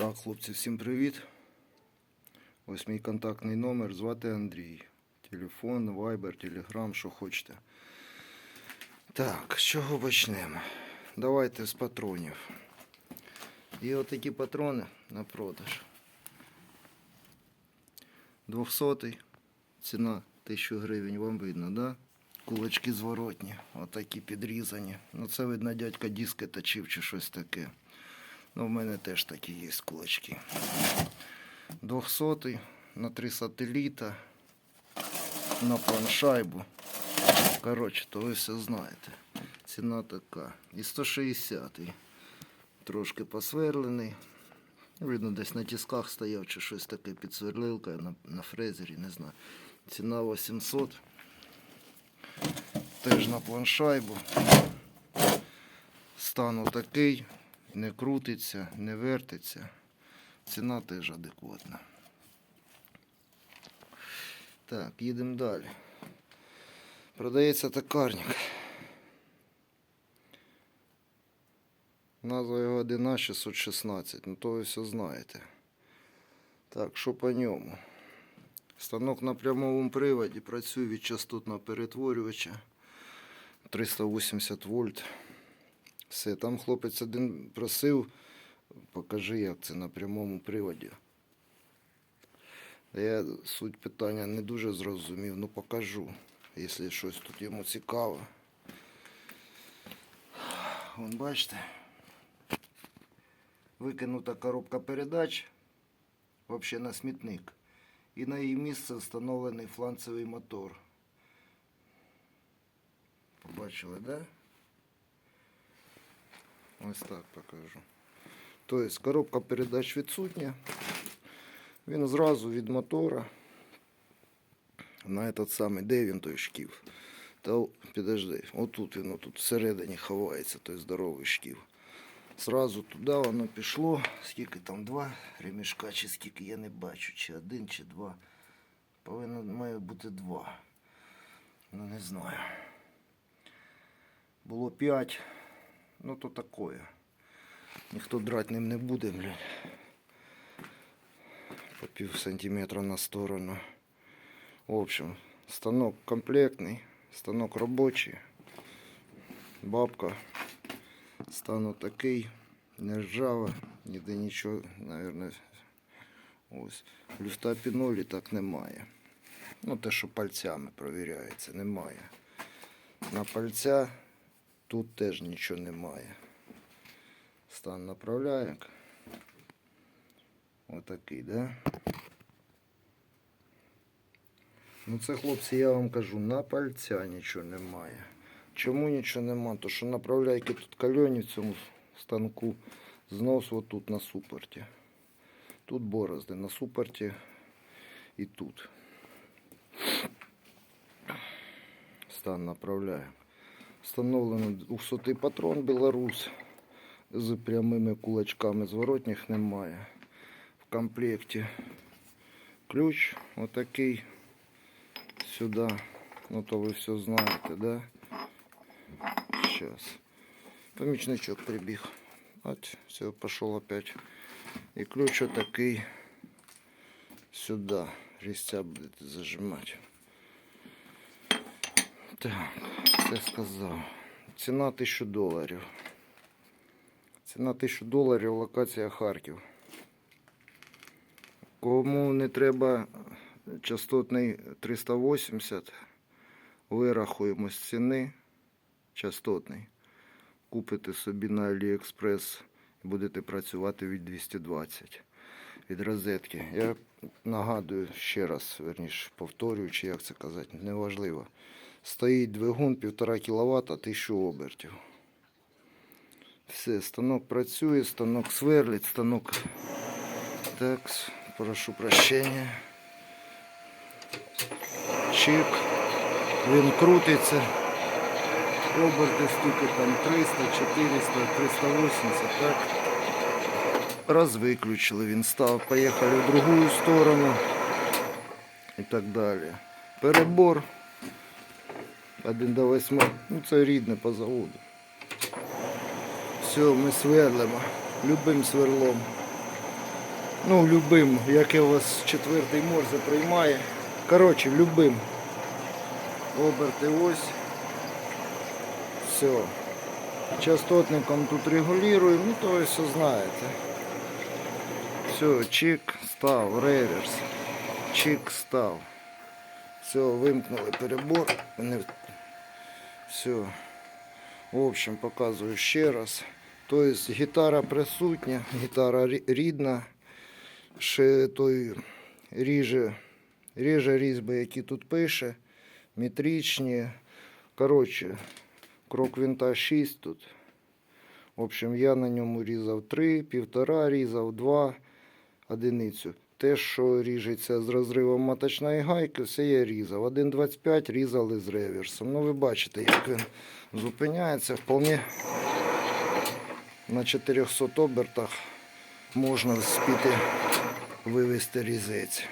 Так, хлопці, всім привіт. Ось мій контактний номер, звати Андрій. Телефон, вайбер, телеграм, що хочете. Так, з чого почнемо? Давайте з патронів. Є отакі патрони на продаж. 200 ціна 1000 гривень, вам видно, да? Кулачки зворотні, отакі підрізані. Ну це видно, дядька диски точив чи щось таке. Ну, в мене теж такі є кулачки. 200 на 3 сателіта, на планшайбу. Коротше, то ви все знаєте. Ціна така. І 160 трошки посверлений. Видно, десь на тисках стояв чи щось таке під сверлилкою на, на фрезері, не знаю. Ціна 800. Теж на планшайбу. Стан такий, не крутиться, не вертиться. Ціна теж адекватна. Так, їдемо далі. Продається токарник. Назва його 11616, ну то ви все знаєте. Так, що по ньому? Станок на прямовому приводі працює від частотного перетворювача 380 вольт. Все, там хлопець один просив, покажи, як це на прямому приводі. Я суть питання не дуже зрозумів, ну покажу, якщо щось тут йому цікаво. Вон бачите, викинута коробка передач, взагалі на смітник. І на її місце встановлений фланцевий мотор. Побачили, так? Да? Ось так покажу. Тобто коробка передач відсутня. Він зразу від мотора на этот самий, де він той шків. Та підожди, отут він отут всередині ховається, той здоровий шків. Зразу туди воно пішло. Скільки там два ремішка, чи скільки я не бачу, чи один, чи два. Повинно має бути два. Ну не знаю. Було п'ять. Ну то такое. Ніхто драть ним не буде, блядь. По пів сантиметра на сторону. В общем, станок комплектний, станок робочий. Бабка. Стану такий, не ржава, ніде нічого, наверное, ось. Люфта пінолі так немає. Ну, те, що пальцями провіряється, немає. На пальця тут теж нічого немає. Стан направляєк. Отакий, да? Ну це, хлопці, я вам кажу, на пальця нічого немає. Чому нічого немає? То що направляйки тут кальоні в цьому станку. Знос отут на супорті. Тут борозди на супорті і тут. Стан направляємо. Встановлено 200 патрон Білорус з прямими кулачками. Зворотніх немає. В комплекті ключ отакий сюди. Ну то ви все знаєте, да? Сейчас. Помічничок прибіг. От, все, пошел опять. І ключ отакий сюди. Різця будете зажимати. Так, Це сказав. Ціна 1000 доларів. Ціна 1000 доларів, локація Харків. Кому не треба частотний 380, вирахуємо з ціни частотний. Купите собі на AliExpress і будете працювати від 220 від розетки. Я нагадую ще раз, верніше, повторюю, чи як це казати, неважливо. Стоїть двигун 1,5 кВт, 1000 обертів. Все, станок працює, станок сверлить, станок. Так, прошу прощения. Чик. Він крутиться. Оберти скільки там 300, 400, 380, так. Раз виключили, він став, поїхали в другу сторону і так далі. Перебор 1 до 8. Ну це рідне по заводу. Все, ми сверлимо. Любим сверлом. Ну, любим, яке у вас четвертий морзе приймає. Коротше, любим. Оберти ось. Все. Частотником тут регулюємо, ну то все знаєте. Все, чик, став, реверс. Чик, став. Все, вимкнули перебор. Все. В общем, показую ще раз. Тобто гітара присутня, гітара рідна. Ще той ріже, ріже різьби, які тут пише, метричні. Коротше, крок винта 6 тут. В общем, я на ньому різав 3, півтора різав 2 одиницю. Те, що ріжеться з розривом маточної гайки, все я різав. 1,25 різали з реверсом. Ну, ви бачите, як він зупиняється. Вполне на 400 обертах можна спіти вивести різець.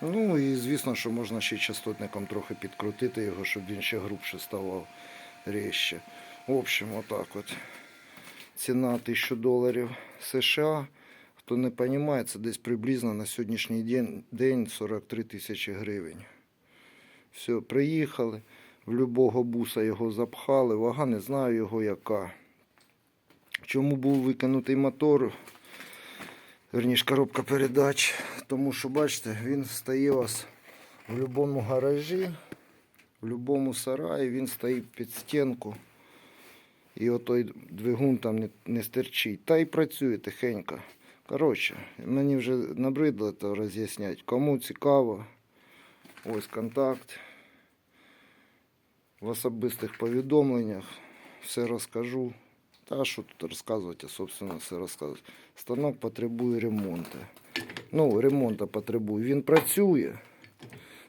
Ну і звісно, що можна ще частотником трохи підкрутити його, щоб він ще грубше ставав ріжче. В общем, отак от. Ціна 1000 доларів США. Хто не розуміє, це десь приблизно на сьогоднішній день, день 43 тисячі гривень. Все, приїхали, в любого буса його запхали, вага не знаю його яка. Чому був викинутий мотор, верніше коробка передач, тому що, бачите, він стає у вас в будь-якому гаражі, в будь-якому сараї, він стоїть під стінку. І отой двигун там не, не стерчить. Та й працює тихенько. Коротше, мені вже набридло це роз'ясняти. Кому цікаво, ось контакт. В особистих повідомленнях все розкажу. Та що тут розказувати, собственно, все розказувати. Станок потребує ремонту. Ну, ремонту потребує. Він працює.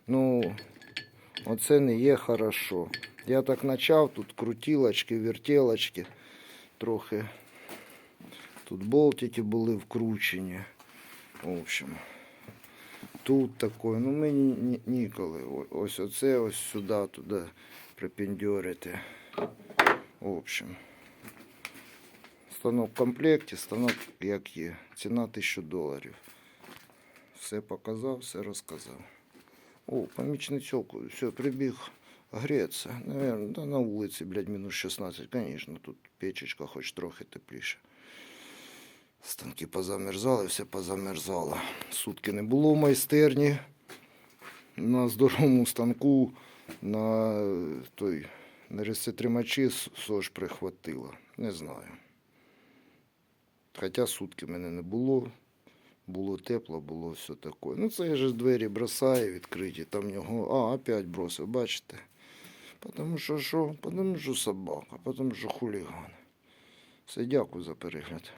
Ну, оце не є хорошо. Я так почав, тут крутілочки, вертілочки, трохи. Тут болтики були вкручені. В общем, тут таке, ну мені ні- ніколи. Ось оце, ось сюди, туди припендьорити. В общем. Станок в комплекті, станок як є. Ціна 1000 доларів. Все показав, все розказав. О, помічницьок, все, прибіг греться. Наверное, да на вулиці, блядь, мінус 16, конечно, тут печечка хоч трохи тепліше. Станки позамерзали, все позамерзало. Сутки не було в майстерні. На здоровому станку на той на ресетримачі сож прихватило. Не знаю. Хоча сутки мене не було. Було тепло, було все таке. Ну, це ж двері бросаю відкриті, там в нього. А, опять бросив, бачите? Потому що що? Потому що собака, потому що хуліган. Все, дякую за перегляд.